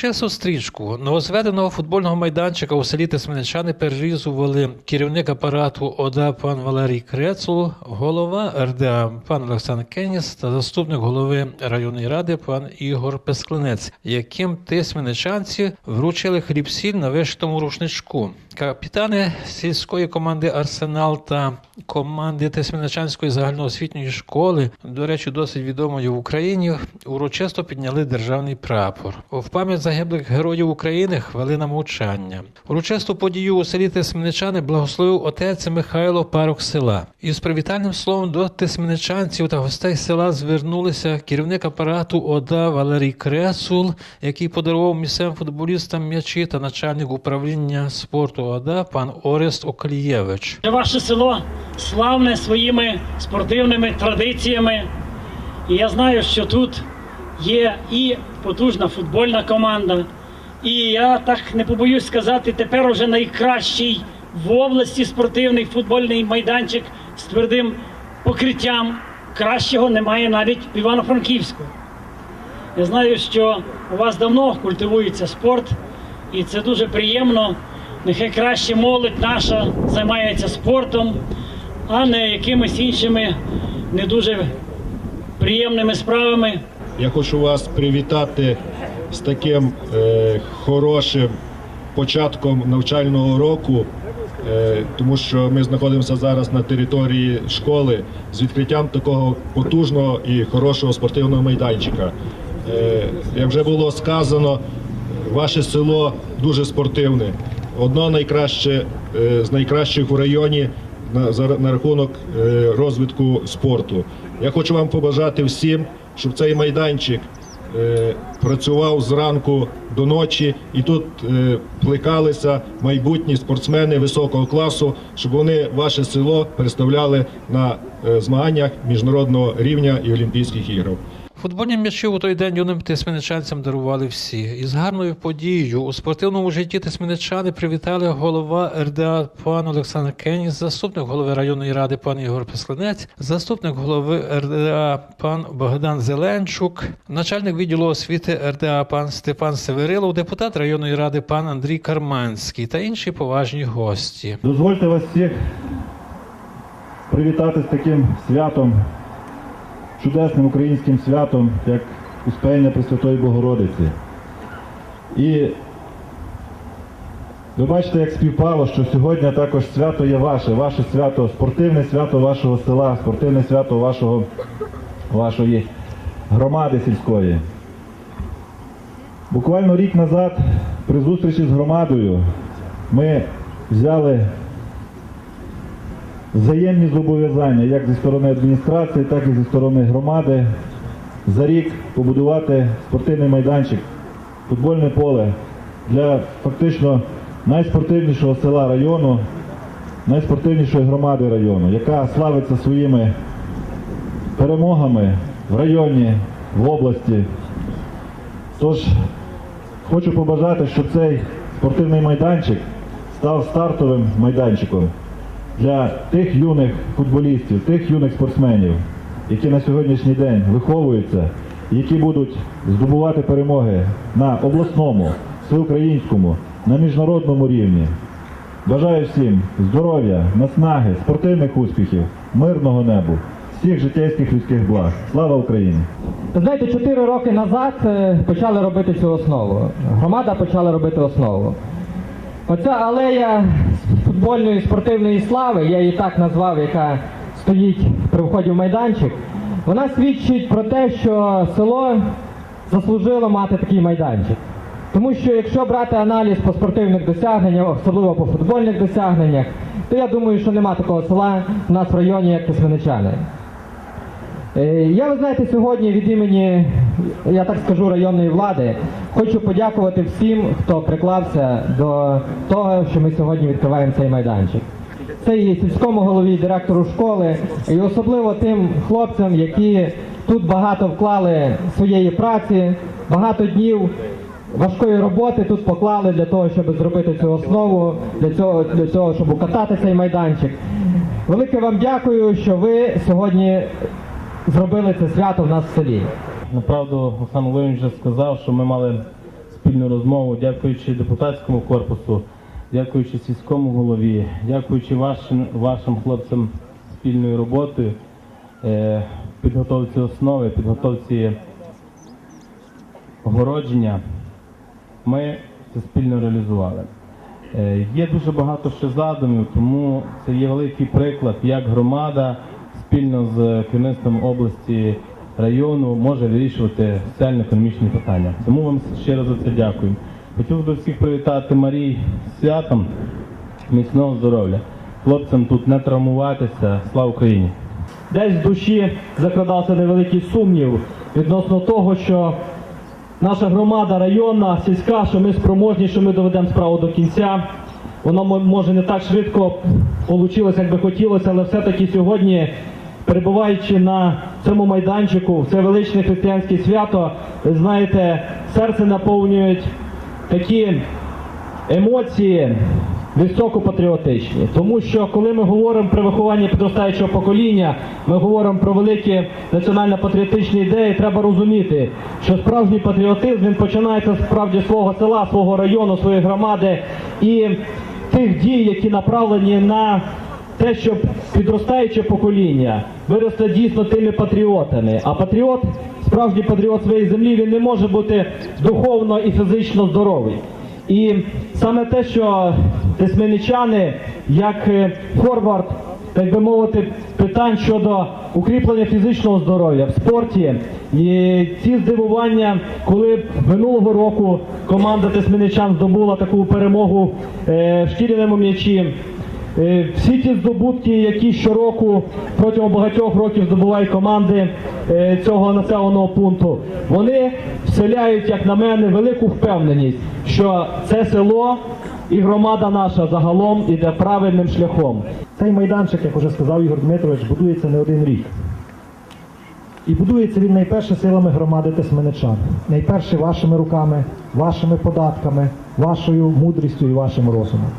Урочисту стрічку новозведеного футбольного майданчика у селі Тисменичани перерізували керівник апарату ОДА пан Валерій Крецул, голова РДА пан Олександр Кеніс та заступник голови районної ради пан Ігор Песклинець, яким тисменичанці вручили хліб-сіль на вишитому рушничку. Капітани сільської команди Арсенал та команди Тисменичанської загальноосвітньої школи, до речі, досить відомої в Україні, урочисто підняли державний прапор. В пам'ять загиблих героїв України хвилина мовчання. Урочисту подію у селі Тисменичани благословив отець Михайло Парок села. Із привітальним словом до тисменичанців та гостей села звернулися керівник апарату ОДА Валерій Кресул, який подарував місцевим футболістам м'ячі та начальник управління спорту ОДА пан Орест Окалієвич. Ваше село славне своїми спортивними традиціями. І я знаю, що тут є і потужна футбольна команда. І я так не побоюсь сказати, тепер уже найкращий в області спортивний футбольний майданчик з твердим покриттям. Кращого немає навіть в Івано-Франківську. Я знаю, що у вас давно культивується спорт, і це дуже приємно. Нехай краще молодь наша займається спортом, а не якимись іншими не дуже приємними справами. Я хочу вас привітати з таким е, хорошим початком навчального року, е, тому що ми знаходимося зараз на території школи з відкриттям такого потужного і хорошого спортивного майданчика. Е, як вже було сказано, ваше село дуже спортивне. Одно найкраще е, з найкращих у районі на, на рахунок е, розвитку спорту. Я хочу вам побажати всім, щоб цей майданчик е, працював зранку до ночі, і тут е, плекалися майбутні спортсмени високого класу, щоб вони ваше село представляли на змаганнях міжнародного рівня і Олімпійських ігор. Футбольні м'ячі у той день юним тисменичанцям дарували всі. І з гарною подією у спортивному житті тисменичани привітали голова РДА пан Олександр Кеніс, заступник голови районної ради пан Ігор Песклинець, заступник голови РДА пан Богдан Зеленчук, начальник відділу освіти РДА пан Степан Северилов, депутат районної ради пан Андрій Карманський та інші поважні гості. Дозвольте вас всіх привітати з таким святом, чудесним українським святом, як Успення Пресвятої Богородиці. І ви бачите, як співпало, що сьогодні також свято є ваше, ваше свято, спортивне свято вашого села, спортивне свято вашого, вашої громади сільської. Буквально рік назад при зустрічі з громадою ми взяли взаємні зобов'язання як зі сторони адміністрації, так і зі сторони громади за рік побудувати спортивний майданчик, футбольне поле для фактично найспортивнішого села району, найспортивнішої громади району, яка славиться своїми перемогами в районі, в області. Тож хочу побажати, щоб цей спортивний майданчик став стартовим майданчиком для тих юних футболістів, тих юних спортсменів, які на сьогоднішній день виховуються, які будуть здобувати перемоги на обласному, всеукраїнському, на міжнародному рівні. Бажаю всім здоров'я, наснаги, спортивних успіхів, мирного небу, всіх життєйських людських благ. Слава Україні! Знаєте, чотири роки назад е, почали робити цю основу. Громада почала робити основу. Оця алея футбольної спортивної слави, я її так назвав, яка стоїть при вході в майданчик, вона свідчить про те, що село заслужило мати такий майданчик. Тому що якщо брати аналіз по спортивних досягненнях, особливо по футбольних досягненнях, то я думаю, що нема такого села в нас в районі, як Тисменичани. Е, Я, ви знаєте, сьогодні від імені, я так скажу, районної влади хочу подякувати всім, хто приклався до того, що ми сьогодні відкриваємо цей майданчик. Це і сільському голові, і директору школи, і особливо тим хлопцям, які тут багато вклали своєї праці, багато днів важкої роботи тут поклали для того, щоб зробити цю основу, для цього, для цього, щоб укатати цей майданчик. Велике вам дякую, що ви сьогодні зробили це свято в нас в селі. Направду Олександр Володимирович сказав, що ми мали спільну розмову, дякуючи депутатському корпусу, дякуючи сільському голові, дякуючи вашим, вашим хлопцям спільною роботою, е, підготовці основи, підготовці огородження, ми це спільно реалізували. Е, Є дуже багато ще задумів, тому це є великий приклад, як громада спільно з керівництвом області району може вирішувати соціально-економічні питання. Тому вам щиро за це дякую. Хотів би всіх привітати Марій з святом, міцного здоров'я. Хлопцям тут не травмуватися. Слава Україні! Десь в душі закрадався невеликий сумнів відносно того, що наша громада районна, сільська, що ми спроможні, що ми доведемо справу до кінця. Воно може не так швидко вийшло, як би хотілося, але все-таки сьогодні, перебуваючи на цьому майданчику, це величне християнське свято, ви знаєте, серце наповнюють такі емоції високопатріотичні. Тому що коли ми говоримо про виховання підростаючого покоління, ми говоримо про великі національно-патріотичні ідеї, треба розуміти, що справжній патріотизм він починається справді свого села, свого району, своєї громади і тих дій, які направлені на те, щоб підростаюче покоління виросло дійсно тими патріотами. А патріот, справжній патріот своєї землі, він не може бути духовно і фізично здоровий. І саме те, що тисменичани, як е, форвард, так би мовити, питань щодо укріплення фізичного здоров'я в спорті, і ці здивування, коли минулого року команда тисменичан здобула таку перемогу е, в шкіряному м'ячі. Е, Всі ті здобутки, які щороку протягом багатьох років здобувають команди е, цього населеного пункту, вони вселяють, як на мене, велику впевненість, що це село і громада наша загалом іде правильним шляхом. Цей майданчик, як вже сказав Ігор Дмитрович, будується не один рік. І будується він найперше силами громади Тесменичан. Найперше вашими руками, вашими податками, вашою мудрістю і вашим розумом.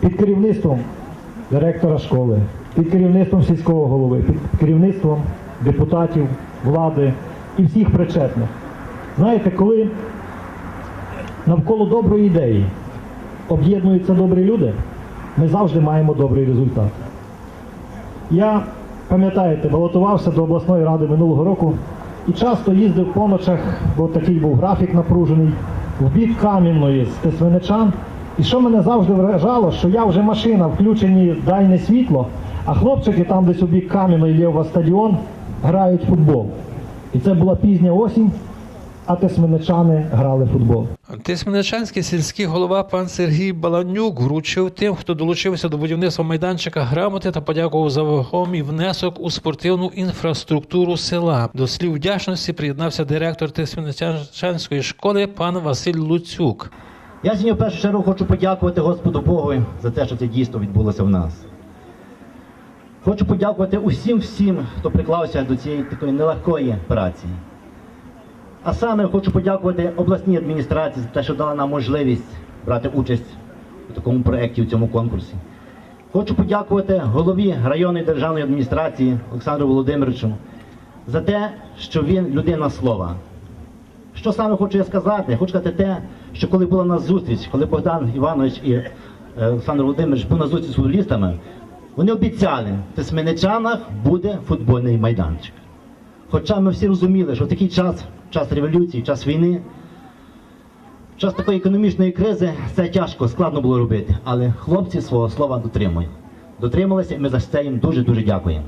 Під керівництвом директора школи, під керівництвом сільського голови, під керівництвом депутатів, влади і всіх причетних. Знаєте, коли навколо доброї ідеї об'єднуються добрі люди, ми завжди маємо добрий результат. Я, пам'ятаєте, балотувався до обласної ради минулого року і часто їздив по ночах, бо такий був графік напружений, в бік Кам'яної з Тесвиничан. І що мене завжди вражало, що я вже машина, включені дальне світло, а хлопчики там десь у бік Кам'яної Лєва стадіон грають футбол. І це була пізня осінь, а тесменичани грали в футбол. Тисменичанський сільський голова пан Сергій Баланюк вручив тим, хто долучився до будівництва майданчика грамоти та подякував за вагомий внесок у спортивну інфраструктуру села. До слів вдячності приєднався директор Тисменичанської школи пан Василь Луцюк. Я сьогодні в першу чергу хочу подякувати Господу Богу за те, що це дійство відбулося в нас. Хочу подякувати усім всім, хто приклався до цієї такої нелегкої праці. А саме хочу подякувати обласній адміністрації за те, що дала нам можливість брати участь у такому проєкті, у цьому конкурсі. Хочу подякувати голові районної державної адміністрації Олександру Володимировичу за те, що він людина слова. Що саме хочу я сказати? Хочу сказати те, що коли була у нас зустріч, коли Богдан Іванович і е, Олександр Володимирович був на зустріч з футболістами, вони обіцяли, в Тисменичанах буде футбольний майданчик. Хоча ми всі розуміли, що в такий час, час революції, час війни, час такої економічної кризи це тяжко, складно було робити. Але хлопці свого слова дотримують. Дотрималися, і ми за це їм дуже-дуже дякуємо.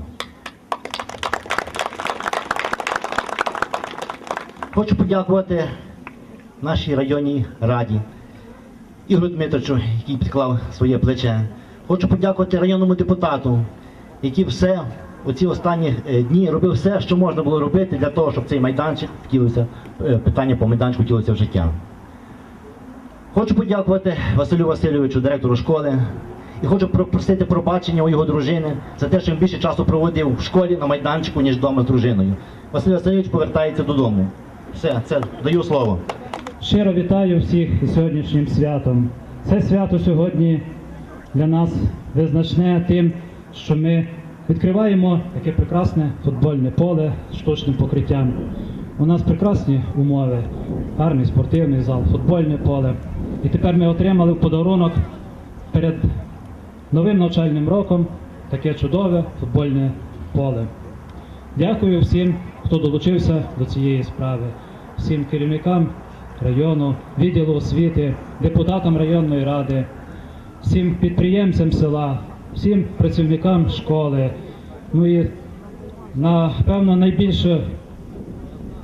Хочу подякувати нашій районній раді Ігорю Дмитровичу, який підклав своє плече. Хочу подякувати районному депутату, який все оці останні е, дні робив все, що можна було робити для того, щоб цей майданчик втілився, е, питання по майданчику втілилося в життя. Хочу подякувати Василю Васильовичу, директору школи, і хочу просити пробачення у його дружини за те, що він більше часу проводив в школі на майданчику, ніж вдома з дружиною. Василь Васильович повертається додому. Все, це даю слово. Щиро вітаю всіх із сьогоднішнім святом. Це свято сьогодні для нас визначне тим, що ми відкриваємо таке прекрасне футбольне поле з штучним покриттям. У нас прекрасні умови, гарний спортивний зал, футбольне поле. І тепер ми отримали в подарунок перед новим навчальним роком таке чудове футбольне поле. Дякую всім, хто долучився до цієї справи, всім керівникам району, відділу освіти, депутатам районної ради, всім підприємцям села, всім працівникам школи. Ну і напевно найбільше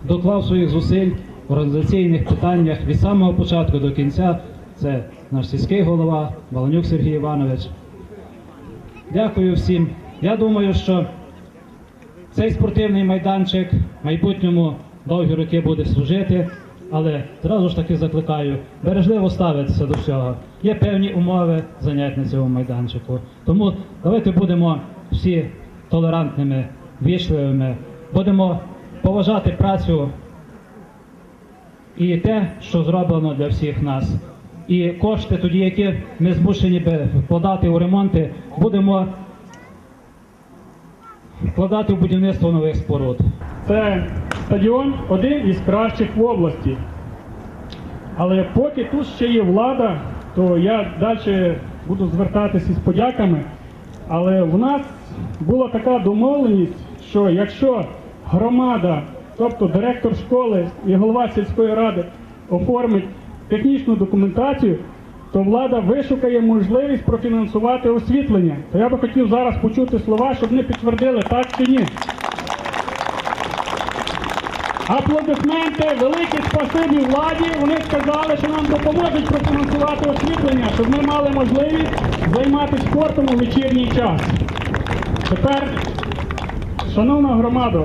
доклав своїх зусиль в організаційних питаннях від самого початку до кінця. Це наш сільський голова Баланюк Сергій Іванович. Дякую всім. Я думаю, що цей спортивний майданчик в майбутньому довгі роки буде служити, але зразу ж таки закликаю бережливо ставитися до всього. Є певні умови занять на цьому майданчику. Тому давайте будемо всі толерантними, вічливими, будемо поважати працю і те, що зроблено для всіх нас. І кошти тоді, які ми змушені би вкладати у ремонти, будемо вкладати в будівництво нових споруд. Це стадіон один із кращих в області. Але поки тут ще є влада, то я далі буду звертатися з подяками. Але в нас була така домовленість, що якщо громада, тобто директор школи і голова сільської ради оформить технічну документацію, то влада вишукає можливість профінансувати освітлення. То я би хотів зараз почути слова, щоб вони підтвердили так чи ні. Аплодисменти, велике спасибі владі. Вони сказали, що нам допоможуть профінансувати освітлення, щоб ми мали можливість займатися спортом у вечірній час. Тепер, шановна громада,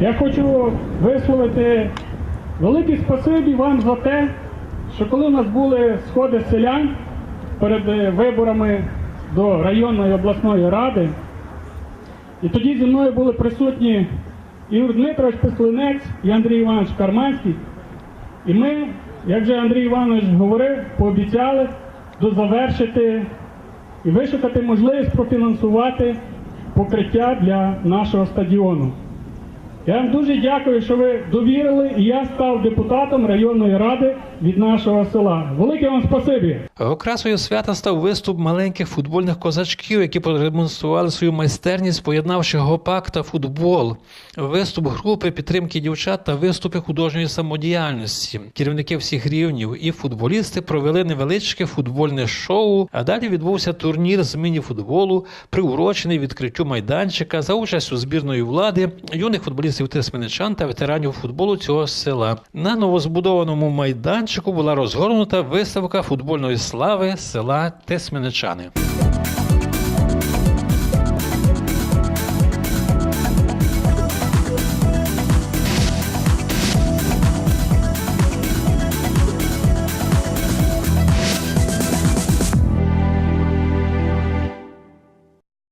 я хочу висловити велике спасибі вам за те, що коли у нас були сходи селян перед е, виборами до районної обласної ради, і тоді зі мною були присутні Ігор Дмитрович Песлинець і Андрій Іванович Карманський. І ми, як вже Андрій Іванович говорив, пообіцяли дозавершити і вишукати можливість профінансувати покриття для нашого стадіону. Я вам дуже дякую, що ви довірили, і я став депутатом районної ради від нашого села. Велике вам спасибі! Окрасою свята став виступ маленьких футбольних козачків, які продемонстрували свою майстерність, поєднавши гопак та футбол, виступ групи підтримки дівчат та виступи художньої самодіяльності. Керівники всіх рівнів і футболісти провели невеличке футбольне шоу. А далі відбувся турнір з міні-футболу, приурочений відкриттю майданчика за участю збірної влади, юних футболістів Тисменичан та ветеранів футболу цього села. На новозбудованому майданчику була розгорнута виставка футбольної слави села Тисменичани.